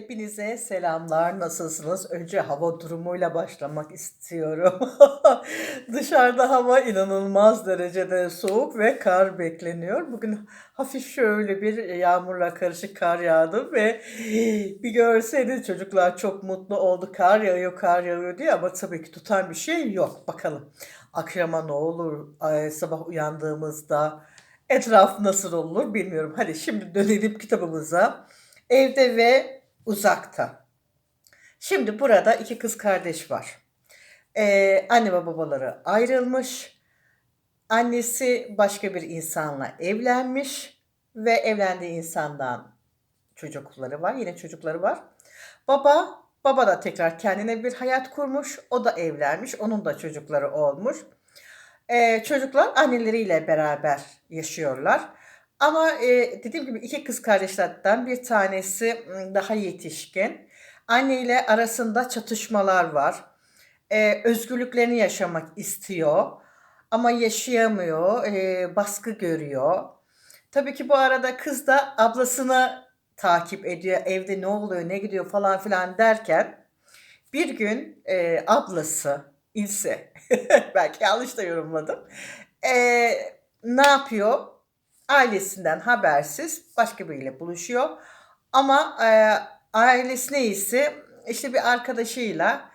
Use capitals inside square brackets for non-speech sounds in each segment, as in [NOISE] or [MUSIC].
Hepinize selamlar. Nasılsınız? Önce hava durumuyla başlamak istiyorum. [LAUGHS] Dışarıda hava inanılmaz derecede soğuk ve kar bekleniyor. Bugün hafif şöyle bir yağmurla karışık kar yağdı ve [GASPS] bir görseniz çocuklar çok mutlu oldu. Kar yağıyor, kar yağıyor diye ama tabii ki tutan bir şey yok. Bakalım akşama ne olur? Ay, sabah uyandığımızda etraf nasıl olur bilmiyorum. Hadi şimdi dönelim kitabımıza. Evde ve uzakta. Şimdi burada iki kız kardeş var. Ee, anne ve babaları ayrılmış. Annesi başka bir insanla evlenmiş ve evlendiği insandan çocukları var. Yine çocukları var. Baba, baba da tekrar kendine bir hayat kurmuş. O da evlenmiş. Onun da çocukları olmuş. Ee, çocuklar anneleriyle beraber yaşıyorlar. Ama e, dediğim gibi iki kız kardeşlerden bir tanesi daha yetişkin. Anne ile arasında çatışmalar var. Ee, özgürlüklerini yaşamak istiyor ama yaşayamıyor, e, baskı görüyor. Tabii ki bu arada kız da ablasını takip ediyor. Evde ne oluyor, ne gidiyor falan filan derken bir gün e, ablası İlse, [LAUGHS] belki yanlış da yorumladım, e, ne yapıyor? Ailesinden habersiz başka biriyle buluşuyor. Ama e, ailesi neyse işte bir arkadaşıyla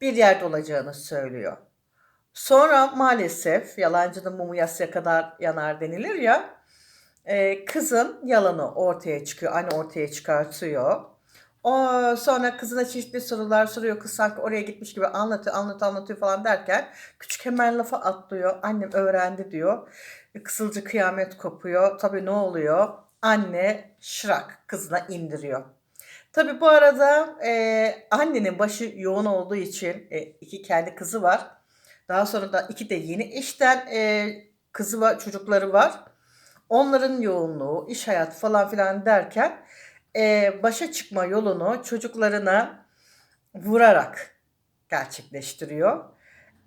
bir yerde olacağını söylüyor. Sonra maalesef yalancının mumu yasya kadar yanar denilir ya. e, kızın yalanı ortaya çıkıyor. Anne ortaya çıkartıyor. O sonra kızına çeşitli sorular soruyor. Kız sanki oraya gitmiş gibi anlatıyor, anlatıyor, anlatıyor falan derken küçük hemen lafa atlıyor. Annem öğrendi diyor. Kısılcı kıyamet kopuyor. Tabii ne oluyor? Anne şırak kızına indiriyor. Tabii bu arada e, annenin başı yoğun olduğu için e, iki kendi kızı var. Daha sonra da iki de yeni eşten e, kızı var, çocukları var. Onların yoğunluğu, iş hayatı falan filan derken e, başa çıkma yolunu çocuklarına vurarak gerçekleştiriyor.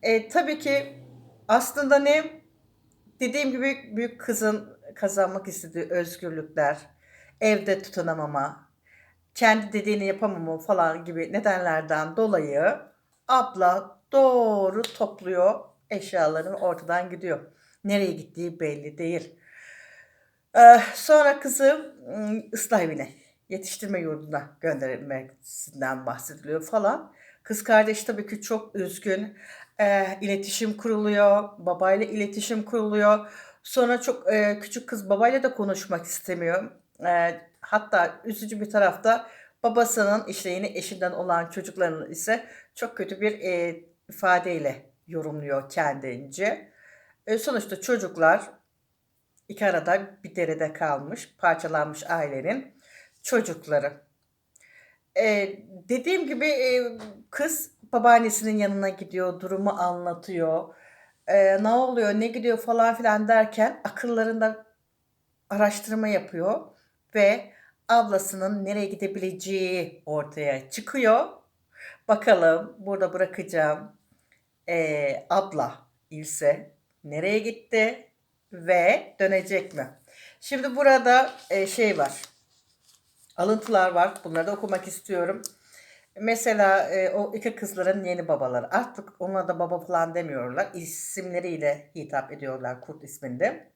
E, tabii ki aslında ne dediğim gibi büyük kızın kazanmak istediği özgürlükler, evde tutunamama, kendi dediğini yapamama falan gibi nedenlerden dolayı abla doğru topluyor eşyalarını ortadan gidiyor. Nereye gittiği belli değil. Ee, sonra kızı ım, ıslah evine, yetiştirme yurduna gönderilmesinden bahsediliyor falan. Kız kardeş tabii ki çok üzgün. Ee, iletişim kuruluyor, babayla iletişim kuruluyor. Sonra çok e, küçük kız babayla da konuşmak istemiyor. Ee, hatta üzücü bir tarafta babasının işte yeni eşinden olan çocuklarının ise çok kötü bir e, ifadeyle yorumluyor kendince. E, sonuçta çocuklar iki arada bir derede kalmış, parçalanmış ailenin çocukları. E, dediğim gibi e, kız babaannesinin yanına gidiyor, durumu anlatıyor. E, ne oluyor, ne gidiyor falan filan derken akıllarında araştırma yapıyor ve ablasının nereye gidebileceği ortaya çıkıyor. Bakalım burada bırakacağım e, abla İlse nereye gitti ve dönecek mi? Şimdi burada e, şey var alıntılar var. Bunları da okumak istiyorum. Mesela e, o iki kızların yeni babaları. Artık ona da baba falan demiyorlar. İsimleriyle hitap ediyorlar Kurt isminde.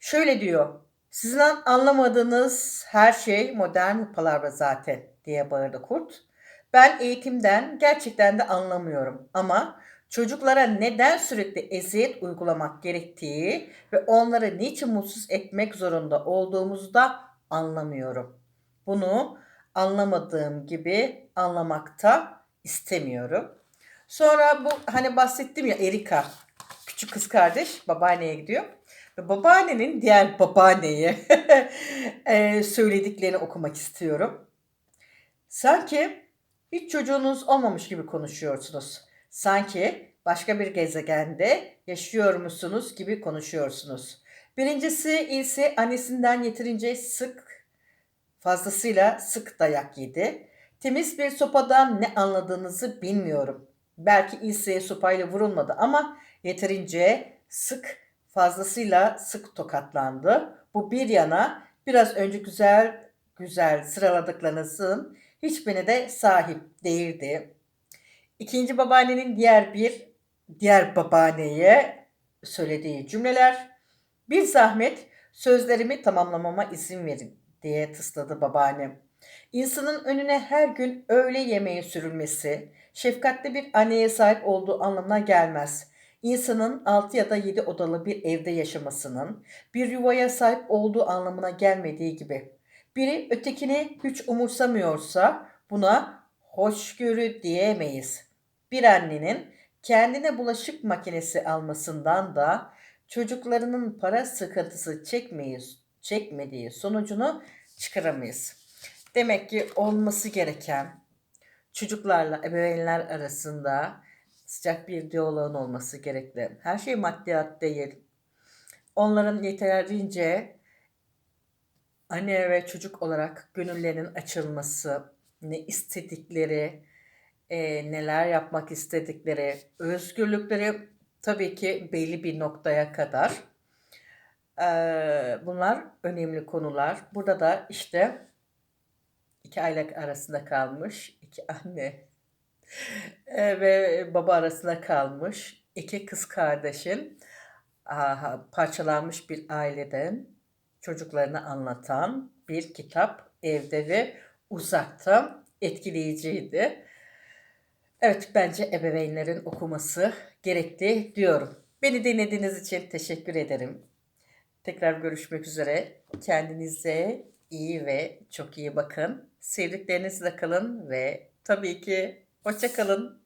Şöyle diyor. Sizin an- anlamadığınız her şey modern palavra zaten diye bağırdı Kurt. Ben eğitimden gerçekten de anlamıyorum ama çocuklara neden sürekli eziyet uygulamak gerektiği ve onları niçin mutsuz etmek zorunda olduğumuzu da anlamıyorum. Bunu anlamadığım gibi anlamakta istemiyorum. Sonra bu hani bahsettim ya Erika küçük kız kardeş babaanneye gidiyor. Ve babaannenin diğer babaanneye eee, [LAUGHS] söylediklerini okumak istiyorum. Sanki hiç çocuğunuz olmamış gibi konuşuyorsunuz. Sanki başka bir gezegende yaşıyormuşsunuz gibi konuşuyorsunuz. Birincisi ise annesinden yeterince sık fazlasıyla sık dayak yedi. Temiz bir sopadan ne anladığınızı bilmiyorum. Belki İlse'ye sopayla vurulmadı ama yeterince sık, fazlasıyla sık tokatlandı. Bu bir yana biraz önce güzel güzel sıraladıklarınızın hiçbirine de sahip değildi. İkinci babaannenin diğer bir diğer babaanneye söylediği cümleler bir zahmet sözlerimi tamamlamama izin verin diye tısladı babaannem. İnsanın önüne her gün öğle yemeği sürülmesi, şefkatli bir anneye sahip olduğu anlamına gelmez. İnsanın 6 ya da 7 odalı bir evde yaşamasının bir yuvaya sahip olduğu anlamına gelmediği gibi. Biri ötekini hiç umursamıyorsa buna hoşgörü diyemeyiz. Bir annenin kendine bulaşık makinesi almasından da çocuklarının para sıkıntısı çekmeyiz, çekmediği sonucunu çıkaramayız. Demek ki olması gereken çocuklarla ebeveynler arasında sıcak bir diyaloğun olması gerekli. Her şey maddiyat değil. Onların yeterince anne ve çocuk olarak gönüllerinin açılması, ne istedikleri, e, neler yapmak istedikleri, özgürlükleri tabii ki belli bir noktaya kadar. E, bunlar önemli konular. Burada da işte iki aile arasında kalmış, iki anne e, ve baba arasında kalmış iki kız kardeşin aha, parçalanmış bir aileden çocuklarını anlatan bir kitap evde ve uzakta etkileyiciydi. Evet bence ebeveynlerin okuması gerekli diyorum. Beni dinlediğiniz için teşekkür ederim. Tekrar görüşmek üzere. Kendinize iyi ve çok iyi bakın. Sevdiklerinizle kalın ve tabii ki hoşça kalın.